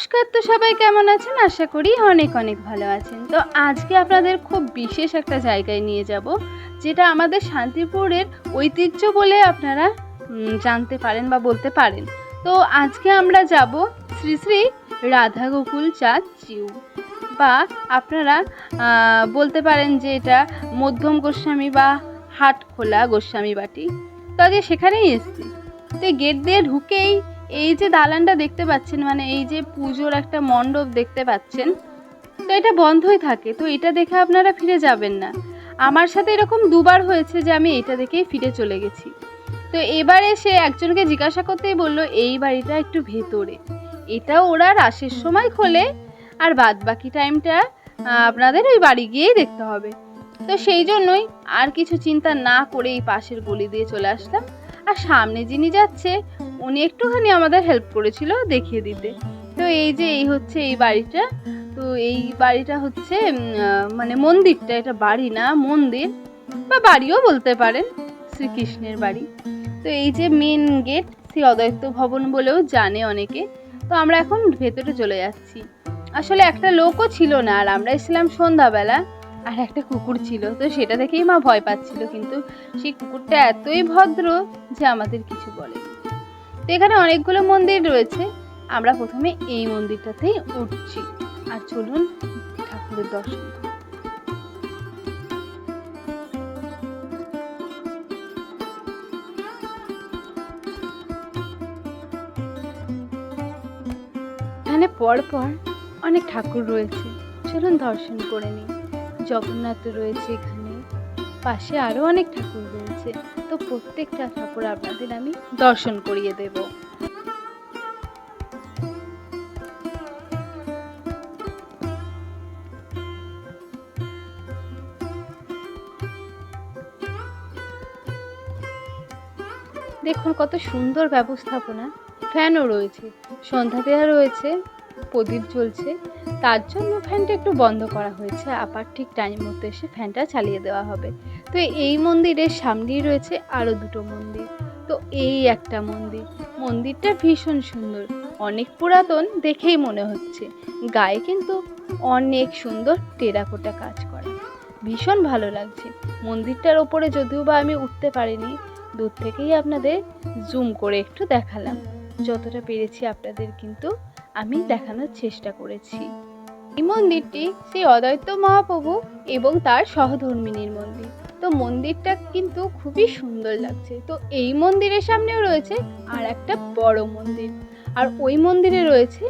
নমস্কার তো সবাই, কেমন আছেন? আশা করি অনেক অনেক ভালো আছেন। তো আজকে আপনাদের খুব বিশেষ একটা জায়গায় নিয়ে যাব, যেটা আমাদের শান্তিপুরের ঐতিহ্য বলে আপনারা জানতে পারেন বা বলতে পারেন। তো আজকে আমরা যাব শ্রী শ্রী রাধা গোকুল চাঁদ জিউ। বা আপনারা বলতে পারেন যে এটা মধ্যম গোস্বামী বা হাটখোলা গোস্বামী বাটি। তো আজকে সেখানেই এসছি। তো গেট দিয়ে ঢুকেই এই যে দালানটা দেখতে পাচ্ছেন মানে এই যে পুজোর একটা মণ্ডপ দেখতে পাচ্ছেন, তো এটা বন্ধই থাকে, তো এটা দেখে আপনারা ফিরে যাবেন না। আমার সাথে এরকম দুবার হয়েছে যে আমি এটা দেখেই ফিরে চলে গেছি। তো এবারে সে একজনকে জিজ্ঞাসা করতেই বলল, এই বাড়িটা একটু ভেতরে। এটা ওরা রাসের সময় খোলে, আর বাদ বাকি টাইমটা আপনাদের ওই বাড়ি গিয়েই দেখতে হবে। তো সেই জন্যই আর কিছু চিন্তা না করে এই পাশের গলি দিয়ে চলে আসলাম। আর সামনে যিনি যাচ্ছে উনি একটুখানি আমাদের হেল্প করেছিল দেখিয়ে দিতে। তো এই যে এই হচ্ছে এই বাড়িটা, তো এই বাড়িটা হচ্ছে মানে মন্দিরটা, এটা বাড়ি না, মন্দির, বা বাড়িও বলতে পারেন, শ্রীকৃষ্ণের বাড়ি। তো এই যে মেন গেট শ্রী অদ্বৈত ভবন বলেও জানে অনেকে। তো আমরা এখন ভেতরে চলে যাচ্ছি। আসলে একটা লোকও ছিল না, আর আমরা এসেছিলাম সন্ধ্যাবেলা, আর একটা কুকুর ছিল, তো সেটা দেখেই মা ভয় পাচ্ছিল, কিন্তু সেই কুকুরটা এতই ভদ্র যে আমাদের কিছু বলেনি। তো এখানে অনেকগুলো মন্দির রয়েছে। আমরা প্রথমে এই মন্দিরটাতেই উঠছি। আর চলুন ঠাকুরের দর্শন। এখানে পরপর অনেক ঠাকুর রয়েছে। চলুন দর্শন করে নিই। জগন্নাথ রয়েছে এখানে। পাশে আরও অনেক ঠাকুর রয়েছে। তো প্রত্যেকটা ঠাকুর আপনাদের আমি দর্শন করিয়ে দেব। দেখুন কত সুন্দর ব্যবস্থাপনা। ফ্যানও রয়েছে, সন্ধ্যা দেওয়া রয়েছে, প্রদীপ জ্বলছে। তার জন্য ফ্যানটা একটু বন্ধ করা হয়েছে, আবার ঠিক টাইম মতো এসে ফ্যানটা চালিয়ে দেওয়া হবে। তো এই মন্দিরের সামনেই রয়েছে আরও দুটো মন্দির। তো এই একটা মন্দির। মন্দিরটা ভীষণ সুন্দর। অনেক পুরাতন দেখেই মনে হচ্ছে। গায়ে কিন্তু অনেক সুন্দর টেরাকোটা কাজ করা। ভীষণ ভালো লাগছে। মন্দিরটার ওপরে যদিও বা আমি উঠতে পারিনি, দূর থেকেই আপনাদের জুম করে একটু দেখালাম। যতটা পেরেছি আপনাদের কিন্তু আমি দেখানোর চেষ্টা করেছি। এই মন্দিরটি শ্রী অদ্বৈত মহাপ্রভু এবং তার সহধর্মিনীর মন্দির। তো মন্দিরটা কিন্তু খুবই সুন্দর লাগছে। তো এই মন্দিরের সামনেও রয়েছে আর একটা বড় মন্দির। আর ওই মন্দিরে রয়েছে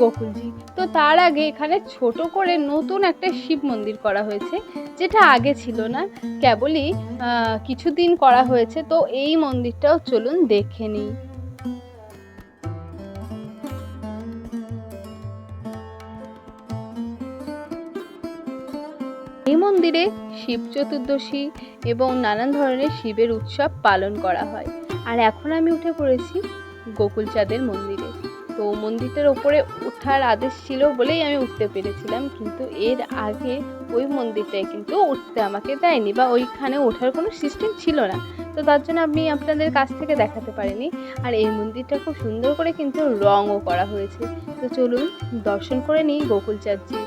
গোকুলজি। তো তার আগে এখানে ছোট করে নতুন একটা শিব মন্দির করা হয়েছে, যেটা আগে ছিল না। কেবলই কিছুদিন করা হয়েছে। তো এই মন্দিরটাও চলুন দেখে নিই। মন্দিরে শিব চতুর্দশী এবং নানান ধরনের শিবের উৎসব পালন করা হয়। আর এখন আমি উঠে পড়েছি গোকুলচাঁদের মন্দিরে। তো মন্দিরটার ওপরে ওঠার আদেশ ছিল বলেই আমি উঠতে পেরেছিলাম, কিন্তু এর আগে ওই মন্দিরটায় কিন্তু উঠতে আমাকে দেয়নি বা ওইখানে ওঠার কোনো সিস্টেম ছিল না। তো তার জন্য আমি আপনাদের কাছ থেকে দেখাতে পারিনি। আর এই মন্দিরটা খুব সুন্দর করে কিন্তু রঙও করা হয়েছে। তো চলুন দর্শন করে নিই গোকুলচাঁদজির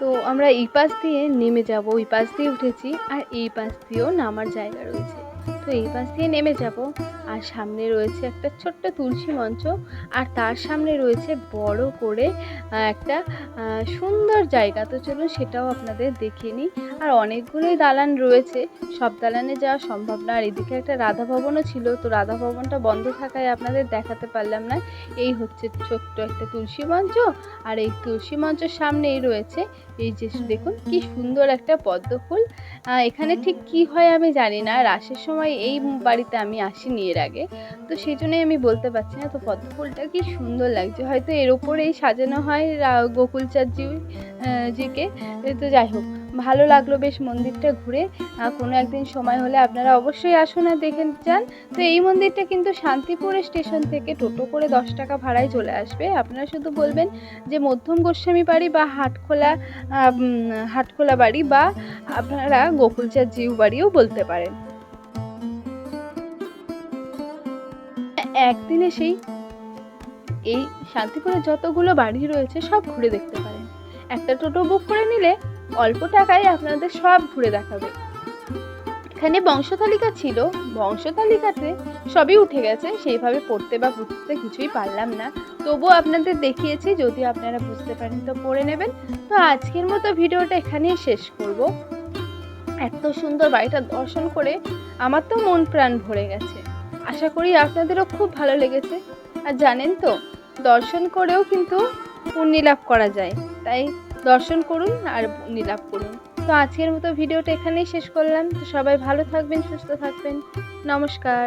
তো আমরা এই পাশ দিয়ে নেমে যাব, ওই পাশ দিয়ে উঠেছি আর এই পাশ দিয়েও নামার জায়গা রয়েছে। তো এই পাশ দিয়ে নেমে যাব। আর সামনে রয়েছে একটা ছোট্ট তুলসী মঞ্চ, আর তার সামনে রয়েছে বড় করে একটা সুন্দর জায়গা। তো চলুন সেটাও আপনাদের দেখিয়ে নিই। আর অনেকগুলোই দালান রয়েছে। সব দালানে যাওয়া সম্ভব না। আর এদিকে একটা রাধা ভবনও ছিল। তো রাধা ভবনটা বন্ধ থাকায় আপনাদের দেখাতে পারলাম না। এই হচ্ছে ছোট্ট একটা তুলসী মঞ্চ। আর এই তুলসী মঞ্চের সামনেই রয়েছে এই যে দেখুন কি সুন্দর একটা পদ্ম ফুল। এখানে ঠিক কি হয় আমি জানি না। রাসের সময় এই বাড়িতে আমি আসিনি এর আগে। তো সেই জন্যই আমি বলতে পারছি না, তো পদ্ম ফুলটা কি সুন্দর লাগছে। হয়তো এর ওপরেই সাজানো হয়, রা- গোকুলচাঁদ জিকে। তো যাই হোক, ভালো লাগল বেশ মন্দিরটা ঘুরে। কোনো একদিন সময় হলে আপনারা অবশ্যই আসুন আর দেখে যান। তো এই মন্দিরটা কিন্তু শান্তিপুর স্টেশন থেকে টোটো করে দশ টাকা ভাড়ায় চলে আসবে। আপনারা শুধু বলবেন যে মধ্যম গোস্বামী বাড়ি বা হাটখোলা হাটখোলা বাড়ি বা আপনারা গোকুলচাঁদ জিউ বাড়িও বলতে পারেন। একদিন এসেই এই শান্তিপুরে যতগুলো বাড়ি রয়েছে সব ঘুরে দেখতে পারেন। একটা টোটো বুক করে নিলে অল্প টাকায় আপনাদের সব ঘুরে দেখাবে। এখানে বংশতালিকা ছিল, বংশতালিকাতে সবই উঠে গেছে, সেইভাবে পড়তে বা বুঝতে কিছুই পারলাম না। তবুও আপনাদের দেখিয়েছি, যদি আপনারা বুঝতে পারেন তো পড়ে নেবেন। তো আজকের মতো ভিডিওটা এখানেই শেষ করব। এত সুন্দর বাড়িটা দর্শন করে আমার তো মন প্রাণ ভরে গেছে। আশা করি আপনাদেরও খুব ভালো লেগেছে। আর জানেন তো, দর্শন করেও কিন্তু পুণ্যি লাভ করা যায়। তাই দর্শন করুন আর পুণ্যি লাভ করুন। তো আজকের মতো ভিডিওটা এখানেই শেষ করলাম। তো সবাই ভালো থাকবেন, সুস্থ থাকবেন। নমস্কার।